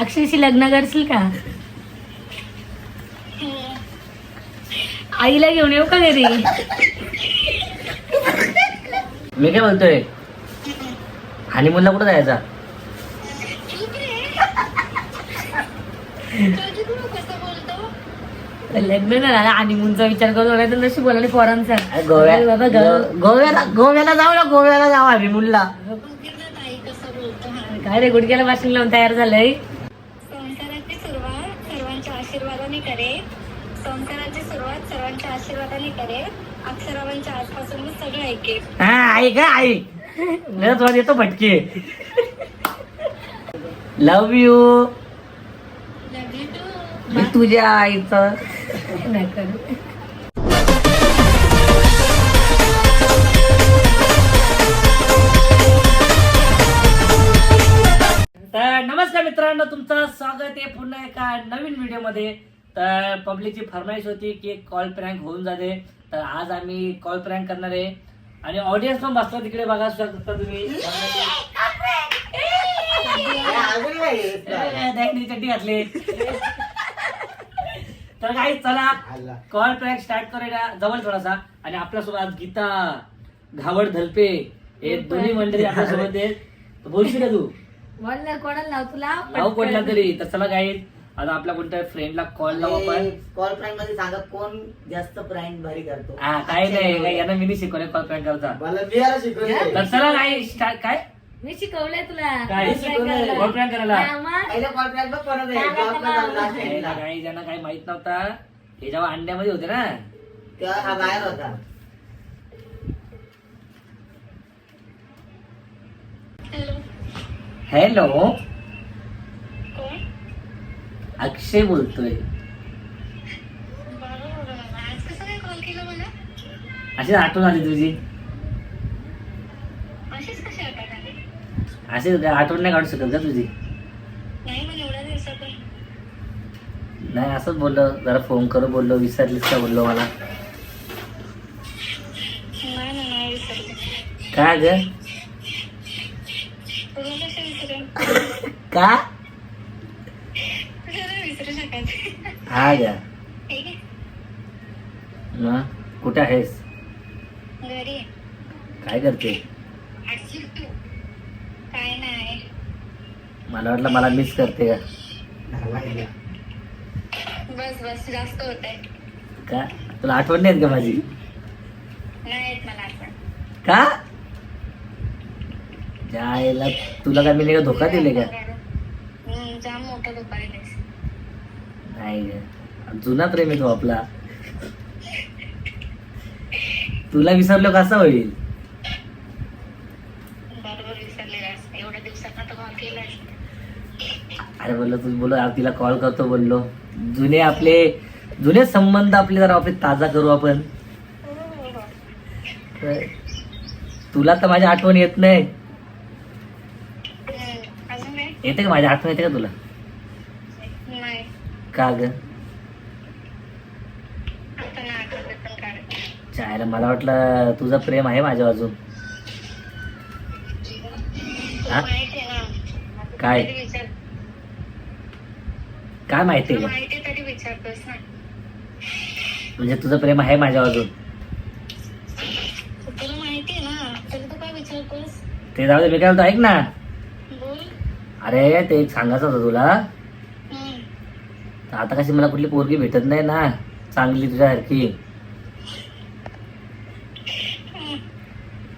अक्षयशी लग्न करशील का? आईला घेऊन येऊ का घरी? मी काय बोलतोय हनीमूनला कुठं जायचा? लग्न झालं आणि मुंचा विचार करतो नाही तर नशी बोला पोरांचा. गोव्या बाबा ग- गोव्याला गोव्याला जाऊ ना गोव्याला जाऊ हनीमूनला. काय रे गुडघ्याला वाशिंग लावून तयार झालंय? आशीर्वादाने करे संसाराची सुरुवात सर्वांच्या आशीर्वादाने करे अक्षरावांच्या आजपासूनच सगळं ऐके हा आई का आई. लय तुला येतो भटके. Love you love you too तुझ्या आईचं. नाही नमस्कार मित्रांनो तुमचं स्वागत आहे पुन्हा एका नवीन व्हिडिओमध्ये. तर पब्लिकची फरमाईश होती की कॉल प्रँक होऊन जाते. तर आज आम्ही कॉल प्रँक करणार आहे. आणि ऑडियन्स पण बसला तिकडे बघा शकता तुम्ही. चड्डी घातली. तर काही चला कॉल प्रँक स्टार्ट करूया जवळ थोडासा. आणि आपल्यासोबत आज गीता घावड धलपे हे दोन्ही मंडळी आपल्यासोबत आहेत. बोलशील का तू? ना कोणाला लाव तुला? लाव कोणला तरी. तर चला काही आता आपल्या कोणत्या फ्रेंडला कॉल लावू आपण. कॉल प्रँकमध्ये सांगा कोण जास्त प्रँक भारी करतो. हा काय नाही यांना मी नाही शिकवलंय कॉल प्रँक करता मला बिहारा शिकवलं तर चला काही स्टार्ट काय? मी शिकवलंय तुला. काय? शिकवलंय? कॉल प्रँक करायला. हा. पहिला कॉल बघ ला. काही ज्यांना काही माहीत नव्हता. हे जेव्हा अंड्यामध्ये होते ना. तेव्हा हा बाहेर होता. हॅलो. अक्षय बोलतोय. अशीच आठवण आली तुझी. कशी आठवण नाही काढू शकत का तुझी? नाही असंच बोललो. जरा फोन करू बोललो. विसरलीस का बोललो मला? काय ग तुला कसे विसरेन का? हा मग कुठे आहेस. काय करते? मला वाटलं मला मिस करते का? बस बस जास्त होत आहे का? तुला आठवण नाही का माझी? का? जायला तुला काय मी का धोका दिले का? मोठा दुपारी नाही. जुना प्रेम आहे तो आपला. तुला विसरलो कसं होईल? अरे बोललो तू बोलो तिला कॉल करतो बोललो. जुने आपले जुने संबंध आपले जरा आपले ताजा करू आपण. तुला तर माझी आठवण येत नाही. येते का माझी आठवण येते का तुला? का ग चायला मला वाटलं तुझं प्रेम आहे माझ्या अजून हा? काय? काय माहिती म्हणजे तुझं प्रेम आहे माझ्या अजून तू जाऊ दे मी काय ऐक ना. अरे ते सांगायचं होतं तुला. आता कशी मला कुठली पोरगी भेटत नाही ना. चांगली तुझ्यासारखी.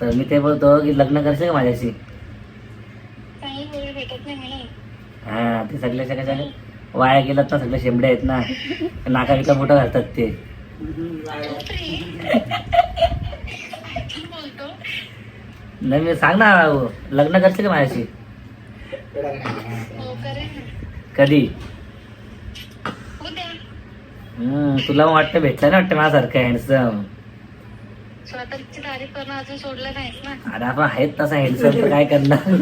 तर मी ते बोलतो की लग्न करशील का माझ्याशी? हा ते सगळ्याच्या कशा वाया गेलात ना सगळे शेंबड्या आहेत ना. नाका बिका मोठं घालतात ते. नाही मी सांग ना लग्न करशील का माझ्याशी? हो कधी? तुला वाटतं भेटलं ना वाटतं माझ्यासारखं हँडसम स्वतःची तारीफ करणं अजून सोडलं नाहीस ना. अरे आपण आहेत तसा हँडसम तर काय करणार.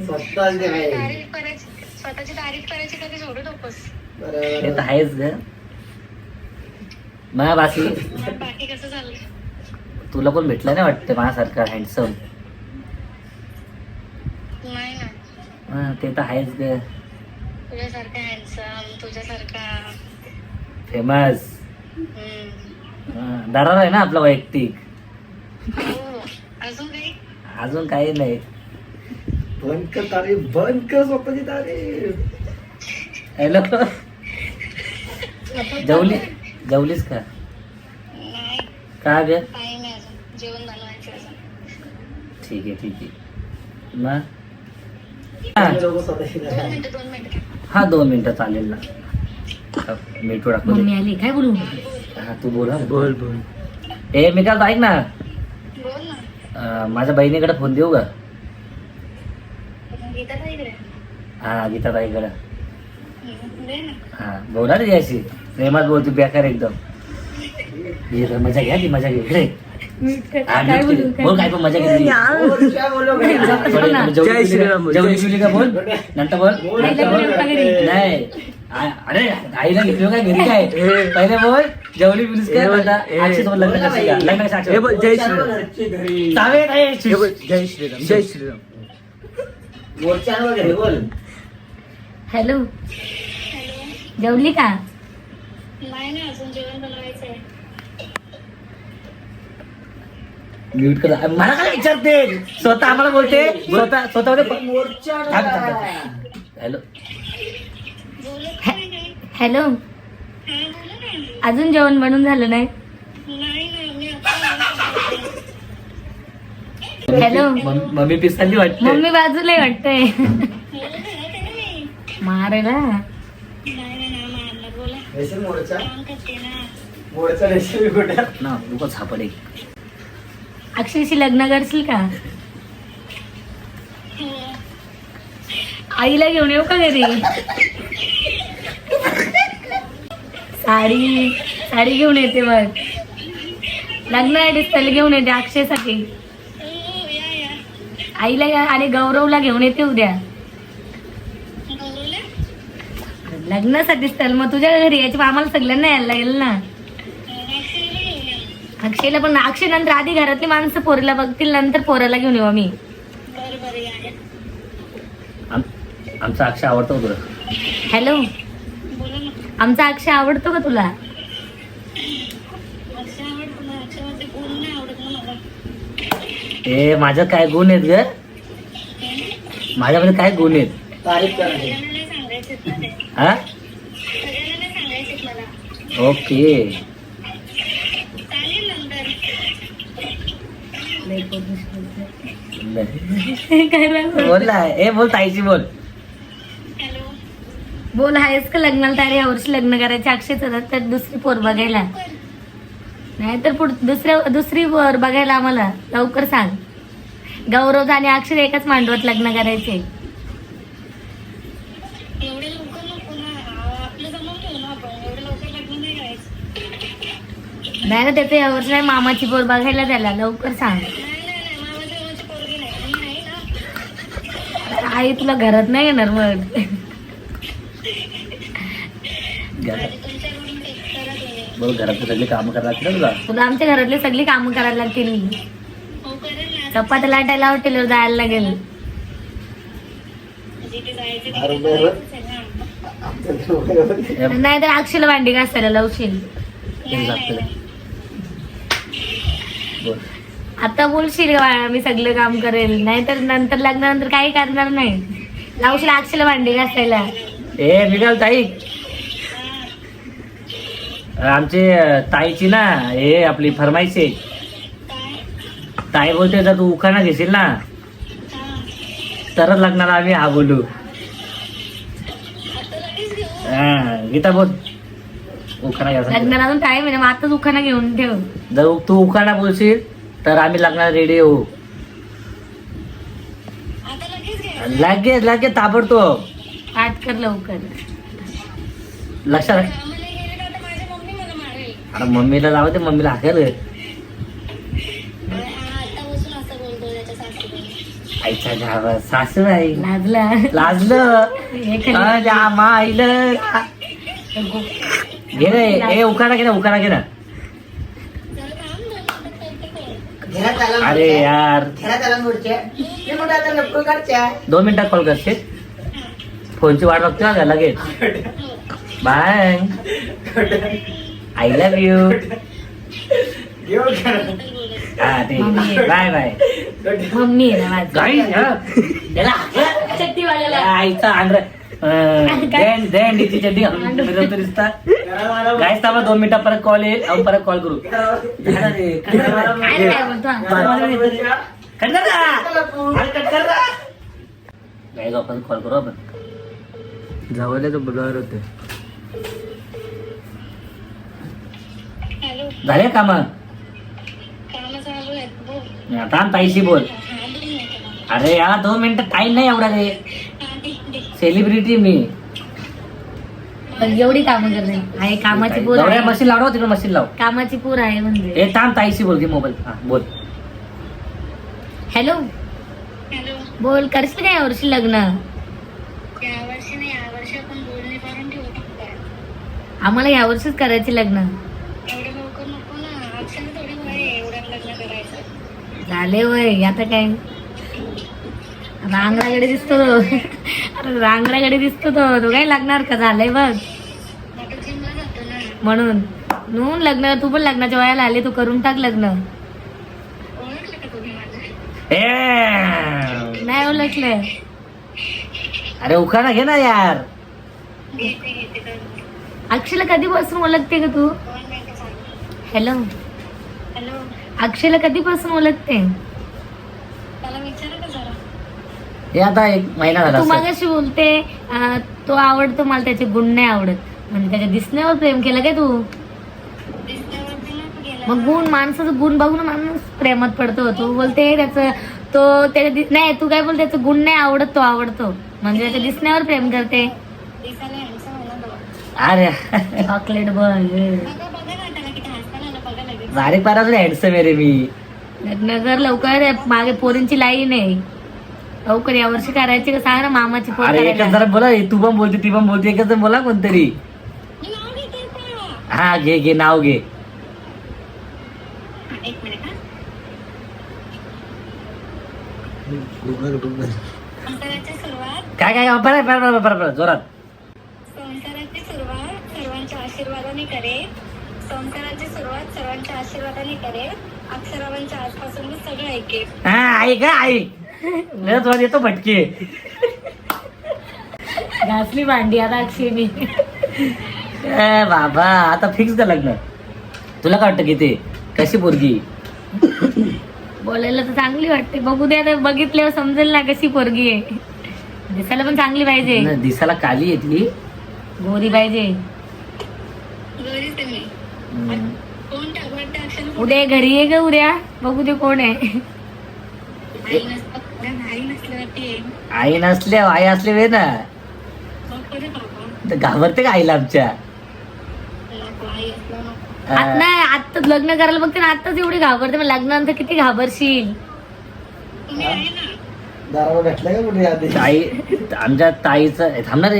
तारीफ करायची स्वतःची तारीफ करायची कधी सोडू नकोस. ते तर आहेच ग. मला बाकी मग बाकी कसं चाललंय? तुला पण भेटलं नाही वाटतं माझ्यासारखं हँडसम नाही ना. ते तर आहेच ग. तुझ्यासारखा हँडसम तुझ्यासारखा फेमस. दरार आहे ना आपला वैयक्तिक. हो अजून काही? अजून काही नाही. बंद कर तारीफ बंद कर स्वतःची तारीफ. हॅलो. जेवली जेवलीस का? नाही. का ग? काही नाही अजून. जेवण बनवायचं अजून. ठीक आहे ठीक आहे. मग? दोन. मिनिटं दोन मिनिटं. हा दोन मिनिटं चालेल ना. हा, मिठू टाकू मम्मी आली काय बोलू हा तू बोल बोल बोल। ए मी काय ऐक ना। बोल ना। अं, माझ्या बहिणीकडे फोन देऊ का? गीता ताई इकडे हा गीता ताईकडे हम्म, दे ना. हा बोला रे याशी प्रेमात बोलतो बेकार एकदम. ये तर मजा घ्या ती मजा घे इकडे. हा, बोलू काय पण मजा घेतली का? बोल? नंतर बोल? नाही. अरे आईला घेतली काय? घरी काय? पहिले बोल जेवली बिवलीस काय लग्न लग्न जय श्रीराम. जय श्रीराम. मोर्चांवर घरी बोल. हॅलो. हॅलो जेवली का? नाही ना अजून जेवण बनवायचं आहे म्यूट कर. मला काय विचारते? स्वतः आम्हाला बोलते. स्वतः स्वतः हॅलो बोलत नाही काय हॅलो. अजून जेवण बनून झालं नाही? हॅलो. मम- मम्मी पिसाली वाटते. मम्मी बाजूला वाटतंय. नाही मारे ना. नाही ना मारणार बोला. रेशीम मोर्चा. काम करते ना. मोर्चा रेशीम कुठे? ना लोक सापडे अक्षयशी लग्न करशील का? आईला घेऊन येऊ का घरी? साडी साडी घेऊन येते मग. लग्न आहे घेऊन येते अक्षयसाठी. आईला या- आणि गौरवला घेऊन येते उद्या. लग्नासाठी स्थल मग तुझ्या घरी यायची आम्हाला सगळ्यांना यायला लागेल ना? अक्षयला पण अक्षय नंतर आधी घरातली माणसं पोरीला बघतील नंतर पोराला घेऊन येऊ आम्ही. आमचा अक्षय आवडतो तुला? हॅलो? आमचा अक्षय आवडतो का तुला? अक्षय आवडतो ना अक्षयमध्ये गुण नाही आवडत ना मला ए माझ्यात काय गुण आहेत ग? माझ्यामध्ये काय गुण आहेत? तारीफ करायची हा? ओके चालेल नंतर काय राव? बोल ना ए बोल ताईची बोल. हॅलो. बोल आहेस का लग्नाला तयारी? यावर्षी लग्न करायचे अक्षयच तर दुसरी पोर बघायला. नाही तर पुढ दुसऱ्या दुसरी पोर बघायला आम्हाला. लवकर सांग. गौरव आणि अक्षर एकाच मांडवत लग्न करायचे एवढे लवकर नको ना आ- आपलं जमवून ठेवू ना आपण एवढे लवकर लग्न नाही करायचं नाही ना त्याचं यावर्षी नाही मामाची पोर बघायला त्याला. लवकर सांग. आई तुला घरात नाही येणार मग. सगळी कामं करायला लागतील तुला. तुला आमच्या घरातली सगळी कामं करायला लागतील. चपात्या लाटायला हॉटेलवर जायला लागेल. नाही तर अक्षयला भांडी घासायला लावशील. आता बोलशील मी सगळं काम करेल. नाहीतर नंतर लग्नानंतर काही करणार नाही. लावशील अक्षयला भांडी घासायला. ए मी काय ताई. आमचे ताईची ना हे आपली फरमाईश. आहे ताई बोलते जर तू उखाणा घेशील ना हा तरच लग्नाला आम्ही हा बोलू. हा, गीता बोल. उखाणा लग्नाला अजून टाइम आहे ना मग आताच उखाणा घेऊन ठेव. जर तू उखाणा बोलशील तर आम्ही लग्नाला रेडी होऊ आता लगेच लगेच लगेच ताबडतोब. पाठ कर लवकर. लक्षात राख. कामाला गेले का आता माझी मम्मी मला मारेल. अरे मम्मीला लावते मम्मीला हाकेल. आईच्या गावात सासू आई लाजला. लाजलं. हे माईलं. घे रे. ए उखाणा घे ना उखाणा घे ना. अरे. यार. दोन मिनिटात कॉल करते फोनची वाट बघतोय का लगेच? बाय. आय लव्ह यू हा ते बाय बाय. मम्मी आहे ना माझी. त्याला आईचा आंध्र गाईस थांबा दोन मिनिटं परत कॉल येईल आपण परत कॉल करू. आपण कॉल करू आपण. जवळ तो ब्लर होते हॅलो. झाले काम? आता ताईशी बोल. अरे याला दोन मिनिटं टाइम नाही एवढा रे सेलिब्रिटी मी. पण एवढी कामं करते आहे कामाची पूर आहे. मशीन लावणार तिकडे मशीन लाव. कामाची पूर आहे म्हणजे हे थांब ताईशी बोल की मोबाईल हा बोल. हॅलो. हॅलो. बोल करशील काय यावर्षी लग्न? यावर्षी नाही यावर्षी आपण बोलणी करून ठेवू काय आम्हाला यावर्षीच करायचे लग्न. एवढं लवकर नको ना. अक्षर थोडी वय आहे एवढ्यात लग्न करायचं. झाले वय आता काय? रांगडाकडे दिसतो तो. अरे रांगडाकडे दिसतो तो. तो काय लागणार का झालंय बघ. म्हणून. नून लग्न तू पण लग्नाच्या वयाला आले तू करून टाक लग्न. नाही ओळखलं. अरे उखाणा घे ना यार. अक्षयला कधीपासून ओळखते का तू? हॅलो. अक्षयला कधीपासून ओळखते मला विचारा का जरा हे आता एक महिना झाला तू असेल. मागाशी बोलते अं, तो आवडतो मला त्याचे गुण नाही आवडत. म्हणजे त्याच्या दिसण्यावर प्रेम केलं काय तू? गेला मग गुण माणसाचं गुण बघून माणूस प्रेमात पडतो. तू बोलते त्याचं तो त्याच्या दि- नाही तू काय बोल त्याचं गुण नाही आवडत तो आवडतो. म्हणजे त्याच्या दिसण्यावर प्रेम करते. दिसायला handsome आहे ना तो. अरे. चॉकलेट बघ. बघा बघा ना त्याला किती हसताना आलं बघा लगेच बारीक पारा हँडसम आहे रे मी. लग्न कर लवकर मागे पोरींची लाईन आहे. लवकर यावर्षी करायची का? सांग ना मामाची पोर अरे एकच करायला. जरा बोला तू पण बोलते ती पण बोलते एकच जण बोला कोणतरी. हा घे घे नाव घे. एक मिनिट हा. गुगल गुगल संसाराची सुरुवात. काय काय बरं बरं बरं बरं बरं जोरात. संसाराची सुरुवात सर्वांच्या आशीर्वादाने करेल. संसाराची सुरुवात सर्वांच्या आशीर्वादाने करेल. अक्षरावांच्या आजपासून मी सगळं ऐकेल. हा ऐक हा, ऐक. लय जोरात येतो भटके. घासली भांडी आता अक्षयनी ए बाबा आता फिक्स का लग्न. तुला काय वाटतं की ते कशी पोरगी? बोलायला तर चांगली वाटते. बघू दे आता बघितल्यावर समजेल ना कशी पोरगी आहे. दिसायला पण चांगली पाहिजे. न, दिसायला काली येतली गोरी पाहिजे. घरीच आहे मी. हम्म. कोण टाकवाटते अक्षर उद्या घरी आहे का उद्या? बघू दे कोण आहे. आई आई नसले आई असले वे ना. घाबरते का आईला आमच्या? नाही आता लग्न करायला बघते ना आताच एवढी घाबरते. मग लग्नानंतर किती घाबरशील? ताई आमच्या ताईचं थांबणार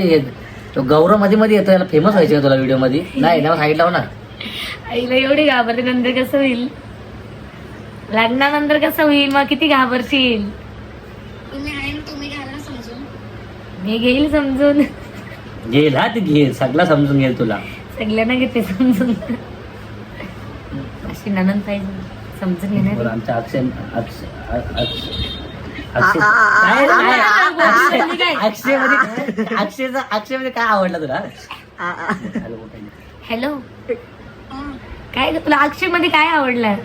तो गौरवमध्ये मध्ये येतो याला फेमस व्हायचं तुला व्हिडिओमध्ये. नाही ना साईड लाव ना. आईला एवढी घाबरते नंतर कसं होईल? लग्नानंतर कसं होईल? मग किती घाबरशील तुम्ही आहे ना तुम्ही घ्याल ना समजून मी घेईल समजून घेईल हा ते घे सगळं समजून घेईल तुला सगळ्यांना घेते समजून अशी ननंद पाहिजे समजून बरं, घेणार आमच्या अक्षय अक्षय काय- काय- अक्षय- अक्षयमध्ये अक्षयचा अक्षयमध्ये काय आवडलं तुला हॅलो, हा काय ग, तुला अक्षयमध्ये काय आवडलं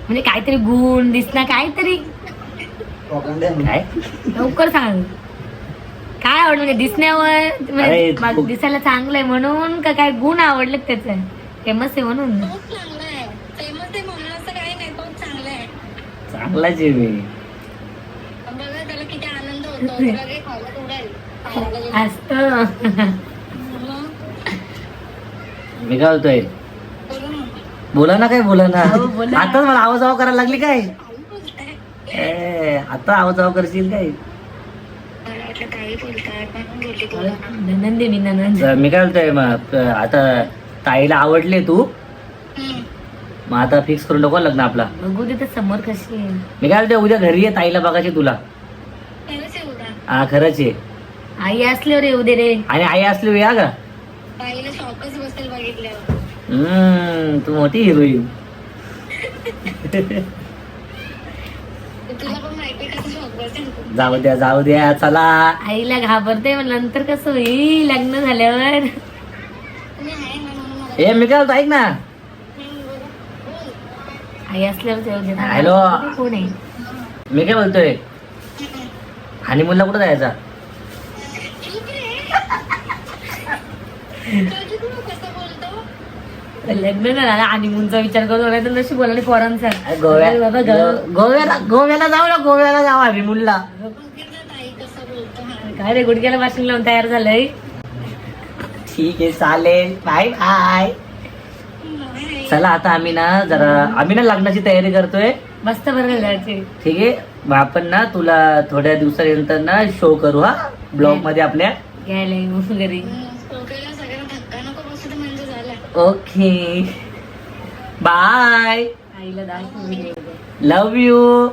म्हणजे काहीतरी गुण दिसणं काहीतरी काय? लवकर सांग. काय आवडलं? म्हणजे दिसण्यावर? म्हणजे अरे, मग खूप- दिसायला चांगलं आहे म्हणून का काय गुण आवडले त्याचं? फेमस आहे म्हणून. चांगला आहे. फेमस आहे म्हणून असं काही नाही तोच चांगला आहे. चांगलाच आहे मी पण बघा त्याला किती आनंद होतो. तुला काही खायला उडेल. खायला गेलं. असत. मग? मी काय बोलतोय? बोलू ना. बोला ना काय बोला ना? हो, बोला. आताच मला आवाज आव करायला लागली काय? ए, आता आवाज आव करशील काय? ननंद आहे मी ननंद. तर मी काय बोलतोय मग आता ताईला आवडले तू? हम्म. मग आता फिक्स करून टाकू लग्न आपला. बघू दे तर समोर कशी आहे. मी काय बोलतोय उद्या घरी ये ताईला बघायची तुला. उद्या. हा खरंच आहे. आई असल्यावर येऊ दे रे. आणि आई असली या का? हम्म तू मोठी हिरोईन तुला पण माहिती आहे कसं शॉक बसेल जाऊ द्या जाऊ द्या चला. आईला घाबरते मग नंतर कसं होईल? लग्न झाल्यावर. ए मी काय ऐक ना. आई असल्यावर येऊ दे ना. हॅलो. कोण आहे? मी काय बोलतोय? हनीमूनला कुठं जायचा? लग्न झालं आणि मुंचा विचार करतो नाही तर नशी बोलायला पोरांचा. गोव्या बाबा ग- गो- गोव्याला गोव्याला जाऊ ना गोव्याला जाऊ हनीमूनला बघितलं ताई कसं बोलतो हा काय रे गुडघ्याला वाशिंग लावून तयार झालंय? ठीक आहे चालेल. Bye bye. चला आता आम्ही ना जरा आम्ही ना लग्नाची तयारी करतोय. मस्त बरं ठीक आहे? मग आपण ना तुला थोड्या दिवसानंतर ना शो करू हा? ब्लॉगमध्ये आपल्या. घ्यायला येऊ घरी. ओके. बाय. आईला दाखवून लव यू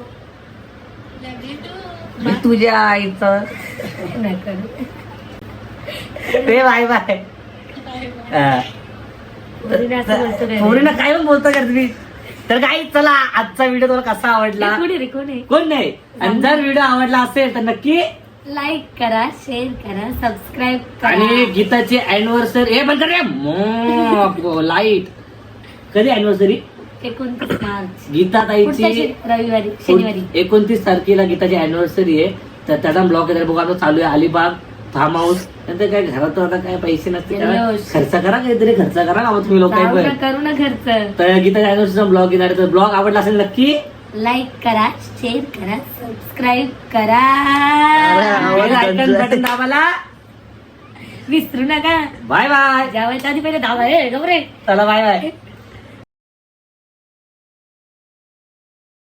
तुझ्या आईचं. रे. Bye bye. पोरीनं काय पण बोलतो का तुम्ही? तर काही चला आजचा व्हिडिओ तुला कसा आवडला? कोण नाही आणि जर व्हिडिओ आवडला असेल तर नक्की लाईक करा शेअर करा सबस्क्राईब आणि करा गीताची अॅनिव्हर्सरी हे बंद रे लाइट कधी अॅनिव्हर्सरी एकोणतीस मार्च. गीता पुढच्या ताईची शनि- रविवारी शनिवारी. एकोणतीस तारखेला गीताची अॅनिव्हर्सरी आहे. तर त्याचा ब्लॉग आहे बघा आता चालू आहे अलिबाग फार्म हाऊस नंतर काय घरात आता काय पैसे नसते त्याला जल्लोष. खर्च करा काहीतरी खर्च करा ना तुम्ही लोक जाऊ ना, करू ना खर्च. तर गीताच्या अॅनिव्हर्सरीचा ब्लॉग येणार आहे. तर ब्लॉग आवडला असेल नक्की लाईक करा शेअर करा सबस्क्राईब करा. बटन दाबाला विसरू नका. बाय बाय जेवायच्या आधी पहिले दाबा हे गबरे. चला बाय बाय